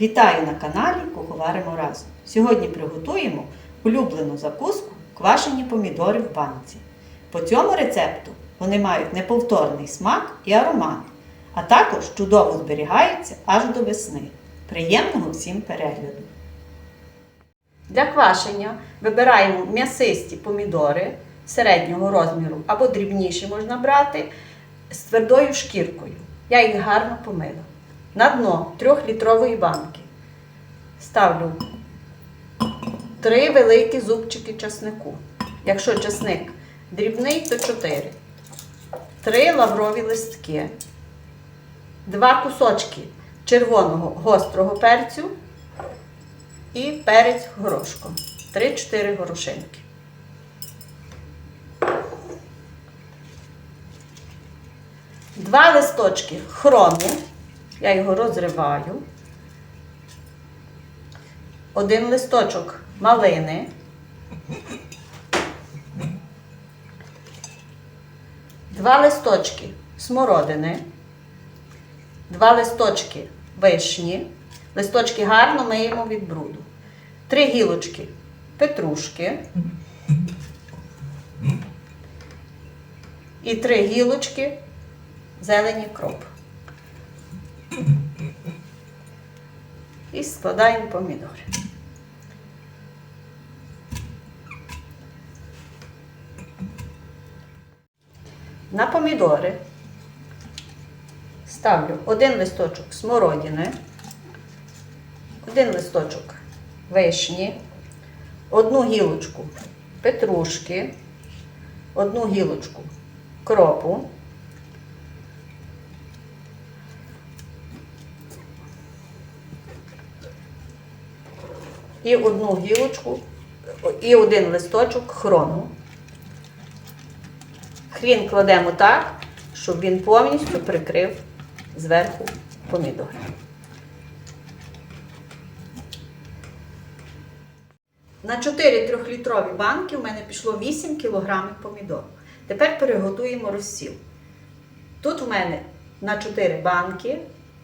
Вітаю на каналі Куховаримо разом. Сьогодні приготуємо улюблену закуску квашені помідори в банці. По цьому рецепту вони мають неповторний смак і аромат, а також чудово зберігаються аж до весни. Приємного всім перегляду! Для квашення вибираємо м'ясисті помідори середнього розміру або дрібніші можна брати з твердою шкіркою. Я їх гарно помила. На дно 3-літрової банки ставлю 3 великі зубчики часнику. Якщо часник дрібний, то 4. 3 лаврові листки, 2 кусочки червоного гострого перцю і перець горошком. 3-4 горошинки. Два листочки хрону. Я його розриваю. Один листочок малини. Два листочки смородини. Два листочки вишні. Листочки гарно миємо від бруду. Три гілочки петрушки. І три гілочки зелені кроп. І складаємо помідори. На помідори ставлю один листочок смородини, один листочок вишні, одну гілочку петрушки, одну гілочку кропу. І одну гілочку, і один листочок хрону. Хрін кладемо так, щоб він повністю прикрив зверху помідори. На 4 трьохлітрові банки в мене пішло 8 кг помідор. Тепер переготуємо розсіл. Тут в мене на 4 банки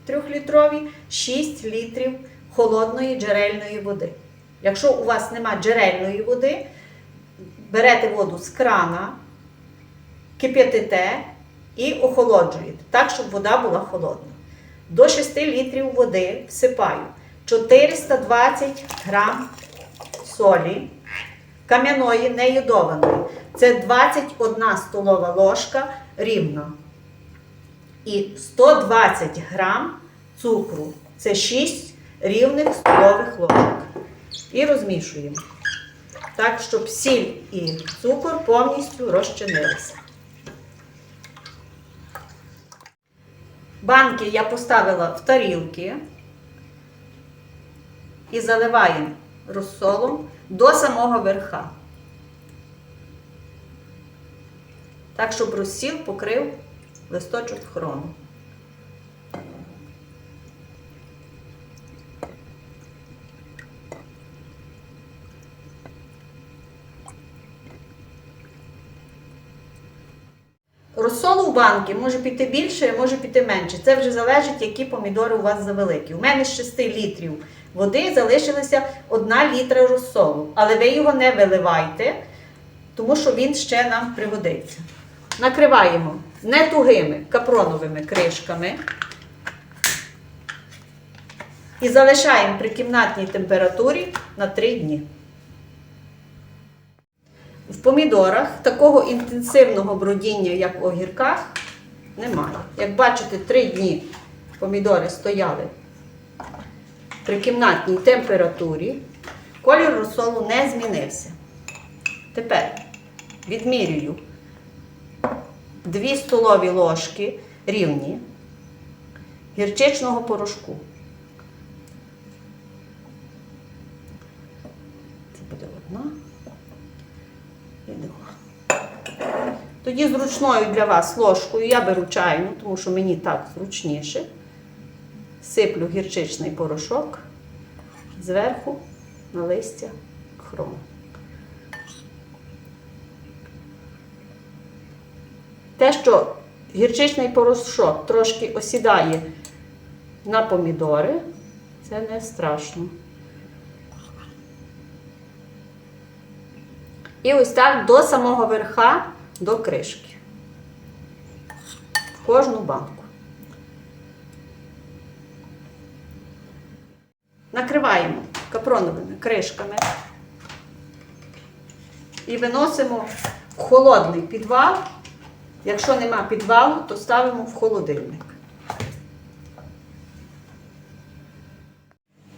трьохлітрові 6 літрів холодної джерельної води. Якщо у вас нема джерельної води, берете воду з крана, кип'ятите і охолоджуєте, так, щоб вода була холодна. До 6 літрів води всипаю 420 грам солі кам'яної неюдованої. Це 21 столова ложка рівно. І 120 грам цукру. Це 6 рівних столових ложок. І розмішуємо. Так, щоб сіль і цукор повністю розчинилися. Банки я поставила в тарілки і заливаємо розсолом до самого верха. Так, щоб розсіл покрив листочок хрону. Розсолу в банки може піти більше, може піти менше. Це вже залежить, які помідори у вас завеликі. У мене з 6 літрів води залишилося 1 літра розсолу. Але ви його не виливайте, тому що він ще нам пригодиться. Накриваємо не тугими капроновими кришками. І залишаємо при кімнатній температурі на 3 дні. Помідорах такого інтенсивного бродіння, як в огірках, немає. Як бачите, 3 дні помідори стояли при кімнатній температурі, колір розсолу не змінився. Тепер відмірюю 2 столові ложки рівні гірчичного порошку. Це буде одна. і друга. Тоді зручною для вас ложкою я беру чайну, тому що мені так зручніше. Сиплю гірчичний порошок зверху на листя хрому. Те, що гірчичний порошок трошки осідає на помідори, Це не страшно. І ось так до самого верха, до кришки. В кожну банку. Накриваємо капроновими кришками і виносимо в холодний підвал. Якщо нема підвалу, то ставимо в холодильник.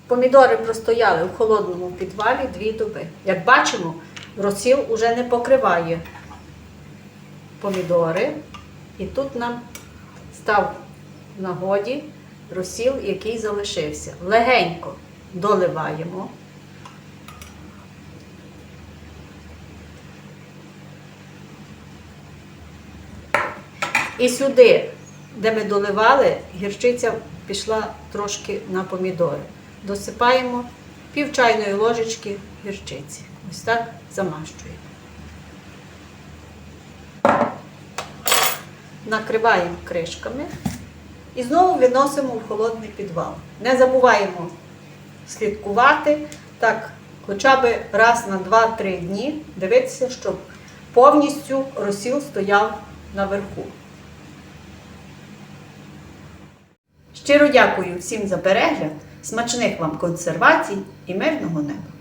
Помідори простояли в холодному підвалі дві доби. Як бачимо, розсіл уже не покриває помідори. І тут нам став в нагоді розсіл, який залишився. Легенько доливаємо. І сюди, де ми доливали, гірчиця пішла трошки на помідори. Досипаємо пів чайної ложечки гірчиці. Ось так замащуємо. Накриваємо кришками і знову виносимо в холодний підвал. Не забуваємо слідкувати так хоча б раз на 2-3 дні, дивитися, щоб повністю розсіл стояв наверху. Щиро дякую всім за перегляд, смачних вам консервацій і мирного неба!